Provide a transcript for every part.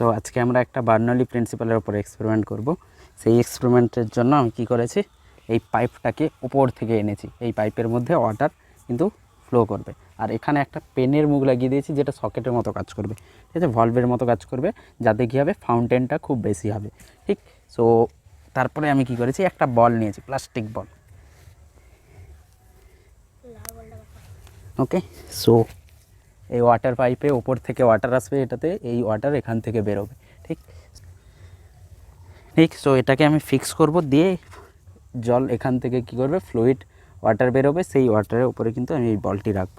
So আজকে আমরা একটা বার্নলি প্রিন্সিপালের উপর এক্সপেরিমেন্ট করব। সেই এক্সপেরিমেন্টের জন্য আমি কি করেছি? এই পাইপটাকে উপর থেকে এনেছি। এই পাইপের মধ্যে ওয়াটার কিন্তু ফ্লো করবে। আর এখানে একটা পেনের মুখ লাগিয়ে দিয়েছি, যেটা সকেটের মতো কাজ করবে। ঠিক আছে? ভলভের মতো কাজ করবে, যাতে কী হবে? ফাউন্টেনটা খুব বেশি হবে। ঠিক? সো তারপরে আমি কি করেছি? একটা বল নিয়েছি প্লাস্টিক বল ওকে সো এই ওয়াটার পাইপে ওপর থেকে ওয়াটার আসবে এটাতে, এই ওয়াটার এখান থেকে বেরোবে, ঠিক? ঠিক সো এটাকে আমি ফিক্স করব, দিয়ে জল এখান থেকে কি করবে ফ্লুইড ওয়াটার বেরোবে, সেই ওয়াটারের উপরে কিন্তু আমি এই বলটি রাখব,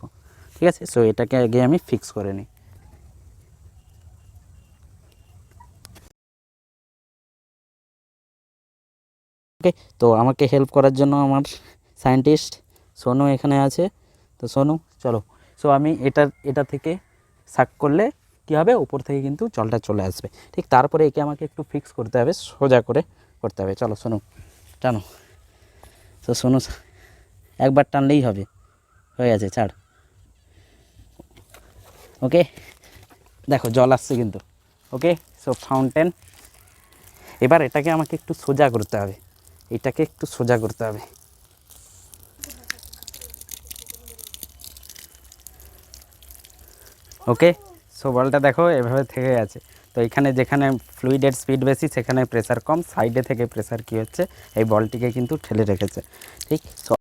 ঠিক আছে? সো এটাকে আগে আমি ফিক্স করে নিই। ওকে তো আমাকে হেল্প করার জন্য আমার সায়েন্টিস্ট সোনু এখানে আছে, তো সোনু, চলো। সো আমি এটা এটা থেকে সাক করলে কী হবে? উপর থেকে কিন্তু জলটা চলে আসবে। ঠিক তারপরে একে আমাকে একটু ফিক্স করতে হবে, সোজা করে করতে হবে। চলো, সোনু, টানো। তো শোনো একবার টানলেই হবে। হয়ে গেছে, ছাড়। ওকে দেখো, জল আসছে কিন্তু। ওকে সো ফাউন্টেন এবার এটাকে আমাকে একটু সোজা করতে হবে। এটাকে একটু সোজা করতে হবে। ওকে? সো বলটা দেখো, এভাবে থেকে আছে তো এখানে যেখানে ফ্লুইডের স্পিড বেশি, সেখানে প্রেসার কম। সাইডে থেকে প্রেসার কি হচ্ছে? এই বলটিকে কিন্তু ঠেলে রেখেছে। ঠিক? সো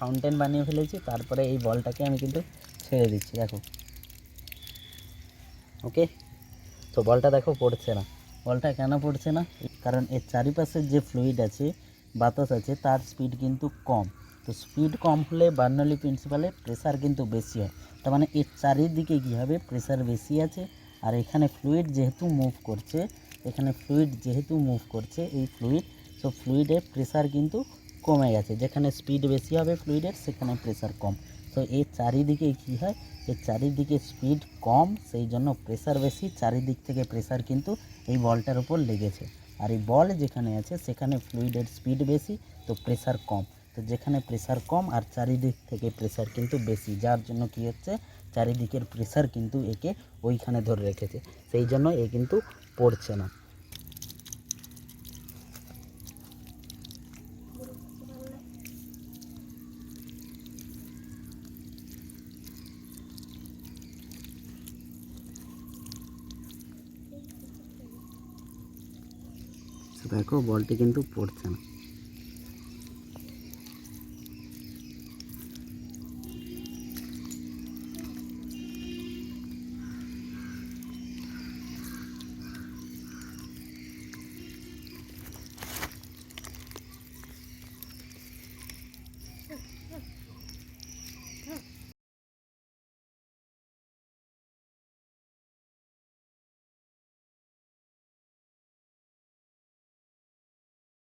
ফাউন্টেন বানিয়ে ফেলেছি। তারপরে এই বলটাকে আমি কিন্তু ছেড়ে দিচ্ছি। দেখো। ওকে? তো বলটা দেখো পড়ছে না। বলটা কেন পড়ছে না? কারণ এর চারিপাশের যে ফ্লুইড আছে, বাতাস আছে, তার স্পিড কিন্তু কম। তো স্পিড কম হলে বার্নলি প্রিন্সিপালে প্রেসার কিন্তু বেশি হয়। তার মানে এর চারিদিকে কী হবে? প্রেসার বেশি আছে। আর এখানে ফ্লুইড যেহেতু মুভ করছে, এখানে ফ্লুইড যেহেতু মুভ করছে, এই ফ্লুইড তো ফ্লুইডের প্রেসার কিন্তু কমে গেছে। যেখানে স্পিড বেশি হবে ফ্লুইডের সেখানে প্রেসার কম। তো এর চারিদিকে কী হয়? এর চারিদিকে স্পিড কম সেই জন্য প্রেসার বেশি। চারিদিক থেকে প্রেসার কিন্তু এই বলটার উপর লেগেছে। আর এই বল যেখানে আছে, সেখানে ফ্লুইডের স্পিড বেশি, তো প্রেসার কম। তো যেখানে প্রেসার কম আর চারিদিক থেকে প্রেসার কিন্তু বেশি, যার জন্য কি হচ্ছে? চারিদিকের প্রেসার কিন্তু একে ওইখানে ধরে রেখেছে। সেই জন্য এ কিন্তু পড়ছে না। দেখো বলটি কিন্তু পড়ছে না।